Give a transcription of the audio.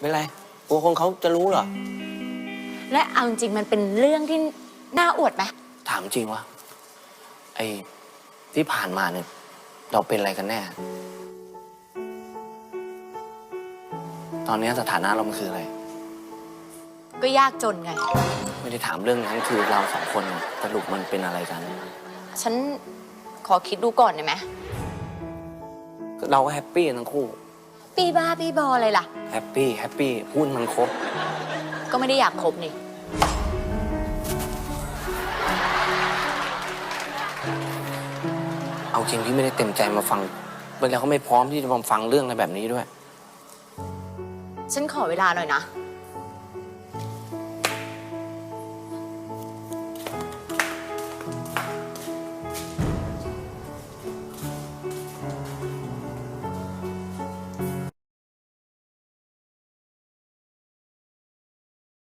ไม่เป็นไรกลัวคนเขาจะรู้เหรอ และเอาจริงๆมันเป็นเรื่องที่น่าอวดไหมถามจริงวะไอ้ที่ผ่านมาเนี่ย เราเป็นอะไรกันแน่ ตอนนี้สถานะเรามันคืออะไร ก็ยากจนไง ไม่ได้ถามเรื่องนั้นคือเราสองคนน่ะสรุปมันเป็นอะไรกัน ฉันขอคิดดูก่อนได้ไหมเราก็แฮปปี้กันทั้งคู่ ปีบ้าปีบออะไรล่ะ แฮปปี้แฮปปี้หุ้นมันครบ ก็ไม่ได้อยากคบนี่ เอาจริงพี่ไม่ได้เต็มใจมาฟังแล้วก็ไม่พร้อมที่จะมาฟังเรื่องอะไรแบบนี้ด้วย ฉันขอเวลาหน่อยนะ